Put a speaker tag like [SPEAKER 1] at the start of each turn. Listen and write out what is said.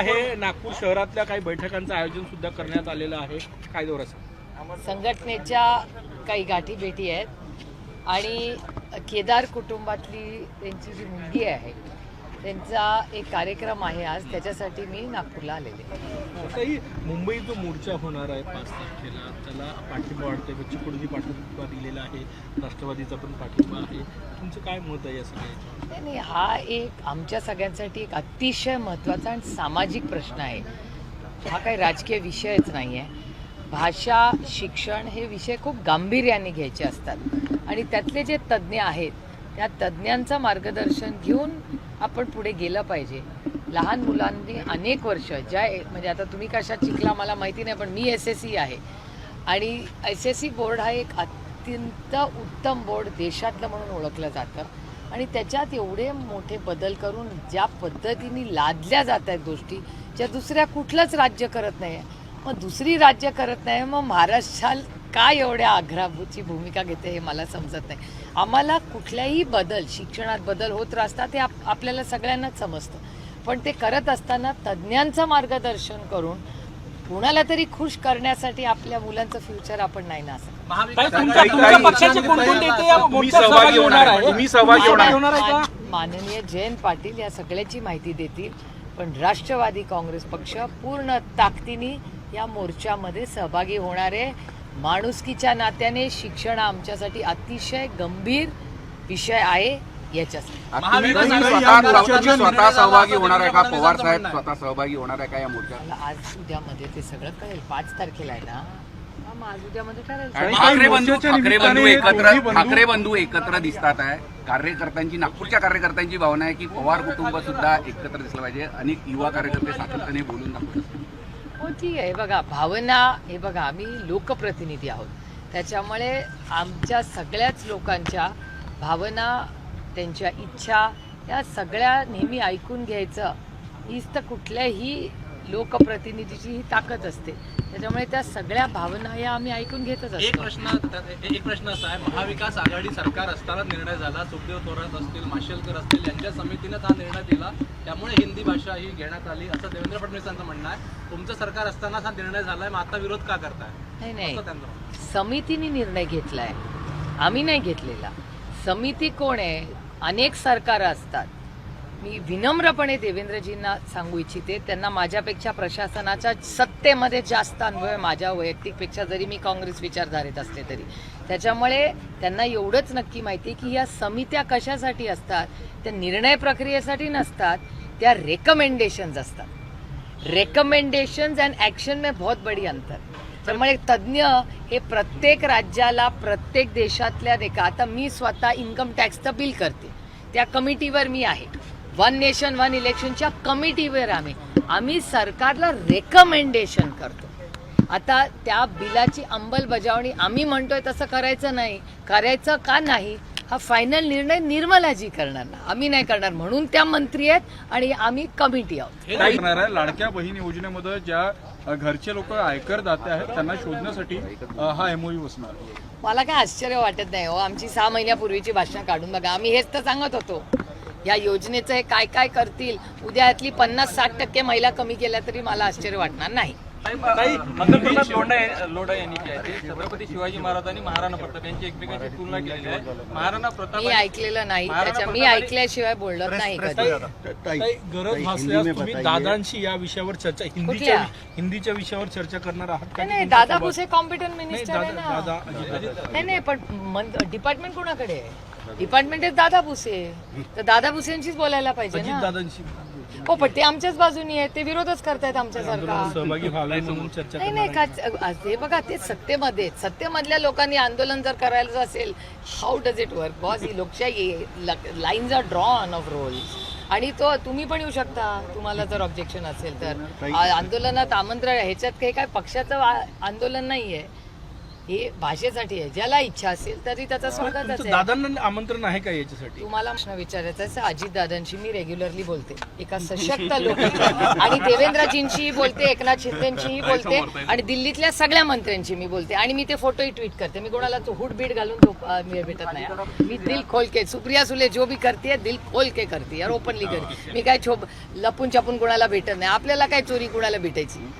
[SPEAKER 1] आहे. नागपूर शहरातल्या काही बैठकांचं आयोजन सुद्धा करण्यात आलेलं आहे. काय दौरा
[SPEAKER 2] संघटनेच्या काही गाठी भेटी आहेत. आणि केदार कुटुंबातली त्यांची जी मुलगी आहे त्यांचा एक कार्यक्रम आहे आज त्याच्यासाठी मी नागपूरला आलेले.
[SPEAKER 1] मुंबई जो मोर्चा होणार आहे पाच तारखेला त्याला पाठिंबा वाटतंय बच्चू कडूंनी पाठिंबा दिलेला आहे राष्ट्रवादीचा पण पाठिंबा आहे. तुमचं काय मत आहे या सगळ्याच्या
[SPEAKER 2] नाही नाही, हा एक आमच्या सगळ्यांसाठी एक अतिशय महत्त्वाचा आणि सामाजिक प्रश्न आहे. हा काही राजकीय विषयच नाही आहे भाषा शिक्षण हे विषय खूप गांभीर्याने घ्यायचे असतात. आणि त्यातले जे तज्ज्ञ आहेत त्या तज्ज्ञांचं मार्गदर्शन घेऊन आपण पुढे गेलं पाहिजे. लहान मुलांनी अनेक वर्ष ज्या म्हणजे आता तुम्ही कशात शिकला मला माहिती नाही पण मी एस एस सी आहे. आणि एस एस सी बोर्ड हा एक अत्यंत उत्तम बोर्ड देशातलं म्हणून ओळखलं जातं. आणि त्याच्यात एवढे मोठे बदल करून ज्या पद्धतीने लादल्या जात आहेत गोष्टी ज्या दुसऱ्या कुठलंच राज्य करत नाही. मग दुसरी राज्य करत नाही मग महाराष्ट्रात काय एवढ्या आग्राची भूमिका घेते हे मला समजत नाही. आम्हाला कुठल्याही बदल शिक्षणात बदल होत असतात हे आप आपल्याला सगळ्यांनाच समजतं. पण ते करत असताना तज्ज्ञांचं मार्गदर्शन करून कुणाला तरी खुश करण्यासाठी आपल्या मुलांचं फ्युचर आपण नाही ना असं.
[SPEAKER 1] का
[SPEAKER 2] माननीय जयंत पाटील या सगळ्याची माहिती देतील पण राष्ट्रवादी काँग्रेस पक्ष पूर्ण ताकदीने या मोर्चामध्ये सहभागी होणार आहे. माणुसकीच्या नात्याने शिक्षण हा आमच्यासाठी अतिशय गंभीर विषय आहे याच्यासाठी.
[SPEAKER 3] स्वतः सहभागी होणार आहे का? पवार साहेब स्वतः सहभागी होणार आहे का या
[SPEAKER 2] आज उद्यामध्ये ते सगळं कळेल. पाच तारखेला आहे ना? मग आज उद्यामध्ये ठरेल.
[SPEAKER 3] आणि ठाकरे बंधू ठाकरे बंधू एकत्र ठाकरे बंधू एकत्र दिसतात आहे. कार्यकर्त्यांची नागपूरच्या कार्यकर्त्यांची भावना आहे की पवार कुटुंब सुद्धा एकत्र दिसलं पाहिजे. अनेक युवा कार्यकर्ते सातत्याने बोलून दाखवतात
[SPEAKER 2] हो ठीक आहे बघा भावना हे बघा आम्ही लोकप्रतिनिधी आहोत. त्याच्यामुळे आमच्या सगळ्याच लोकांच्या भावना त्यांच्या इच्छा या सगळ्या नेहमी ऐकून घ्यायचं. हीच तर कुठल्याही लोकप्रतिनिधीची ही ताकद असते. त्याच्यामुळे त्या सगळ्या भावना या आम्ही ऐकून घेतच
[SPEAKER 4] एक
[SPEAKER 2] असतो.
[SPEAKER 4] प्रश्न एक प्रश्न असा आहे महाविकास आघाडी सरकार असताना निर्णय झाला सुखदेव थोरात असतील माशेलकर असतील यांच्या समितीनेच हा निर्णय दिला. त्यामुळे हिंदी भाषा ही घेण्यात आली. असं देवेंद्र फडणवीसांचं म्हणणं आहे. तुमचं सरकार असतानाच हा निर्णय झालाय मग आता विरोध का करताय?
[SPEAKER 2] नाही नाही.
[SPEAKER 4] असं त्यांचं म्हणणं आहे.
[SPEAKER 2] समितीने निर्णय घेतलाय. आम्ही नाही घेतलेला. समिती कोण आहे? अनेक सरकार असतात. मी विनम्रपणे देवेंद्रजींना सांगू इच्छिते त्यांना माझ्यापेक्षा प्रशासनाच्या सत्तेमध्ये जास्त अनुभव आहे माझ्या वैयक्तिकपेक्षा जरी मी काँग्रेस विचारधारेत असले तरी. त्याच्यामुळे त्यांना एवढंच नक्की माहिती आहे की या समित्या कशासाठी असतात त्या निर्णय प्रक्रियेसाठी नसतात त्या रेकमेंडेशन्स असतात. रेकमेंडेशन्स अँड ॲक्शन में बहुत बडी अंतर. त्यामुळे तज्ज्ञ हे प्रत्येक राज्याला प्रत्येक देशातल्या देखा आता मी स्वतः इन्कम टॅक्सचं बिल करते. त्या कमिटीवर मी आहे. वन नेशन वन इलेक्शनच्या कमिटीवर आम्ही. आम्ही सरकारला रेकमेंडेशन करतो. आता त्या बिलाची अंमलबजावणी आम्ही म्हणतोय तसं करायचं नाही. करायचं का नाही? हा फायनल निर्णय निर्मलाजी करणार ना. आम्ही नाही करणार म्हणून त्या मंत्री आहेत आणि आम्ही कमिटी आहोत.
[SPEAKER 5] काय करणार आहे. लाडक्या बहीण योजनेमध्ये ज्या घरचे लोक आयकर दाते आहेत त्यांना शोधण्यासाठी हा एमओयू बसणार.
[SPEAKER 2] मला काय आश्चर्य वाटत नाही हो. आमची सहा महिन्यापूर्वीची भाषणं काढून बघा. आम्ही हेच तर सांगत होतो. या योजनेचं हे काय काय करतील? उद्या यातली पन्नास साठ टक्के महिला कमी केल्या तरी मला आश्चर्य वाटणार नाही.
[SPEAKER 6] काही पंतप्रधान लोढा लोढा यांनी जे आहे ते छत्रपती शिवाजी महाराज आणि महाराणा प्रताप यांची एकमेकांची तुलना केलेली आहे. महाराणा प्रताप
[SPEAKER 2] मी ऐकलेलं नाही. त्याच्या मी ऐकल्याशिवाय बोलत नाही
[SPEAKER 1] गरज भासल्यास तुम्ही दादांशी या विषयावर चर्चा हिंदीच्या? हिंदीच्या विषयावर चर्चा करणार आहात का?
[SPEAKER 2] नाही दादा भुसे कॉम्पिटंट मिनिस्टर आहे ना. नाही नाही पण डिपार्टमेंट कोणाकडे आहे? डिपार्टमेंट दादा भुसे. तर दादा भुसेंशीच बोलायला पाहिजे
[SPEAKER 1] अजित
[SPEAKER 2] ना.
[SPEAKER 1] दादांशी.
[SPEAKER 2] हो पण ते आमच्याच बाजूनी आहेत. ते विरोधच करतायत आमच्यासारखा.
[SPEAKER 1] सहभागी व्हावे म्हणून चर्चा
[SPEAKER 2] नाही नाही का हे बघा ते सत्तेमध्ये आहेत. सत्तेमधल्या लोकांनी आंदोलन जर करायचं असेल how does it work boss ही लोकशाही lines are drawn of roles आणि तो तुम्ही पण येऊ शकता. तुम्हाला जर ऑब्जेक्शन असेल तर. आ- आंदोलनात आमंत्रण ह्याच्यात काही काय पक्षाचं आ- आंदोलन नाहीये. हे भाषेसाठी आहे. ज्याला इच्छा असेल तरी त्याचा स्वागतच आहे.
[SPEAKER 1] दादांना आमंत्रण आहे का याच्यासाठी?
[SPEAKER 2] तुम्हाला प्रश्न विचारायचा आहे अजित दादांशी मी रेग्युलरली बोलते. एका सशक्त लोक आणि देवेंद्रजींशीही बोलते एकनाथ शिंदेशीही बोलते आणि दिल्लीतल्या सगळ्या मंत्र्यांशी मी बोलते. आणि मी ते फोटोही ट्विट करते. मी कोणाला तो हुड बीट घालून तो भेटत नाही. हा. मी दिल खोल के सुप्रिया सुले जो भी करते दिल खोल के करते यार ओपनली करते मी काय छो लपून छपून कोणाला भेटत नाही. आपल्याला काय चोरी कोणाला भेटायची?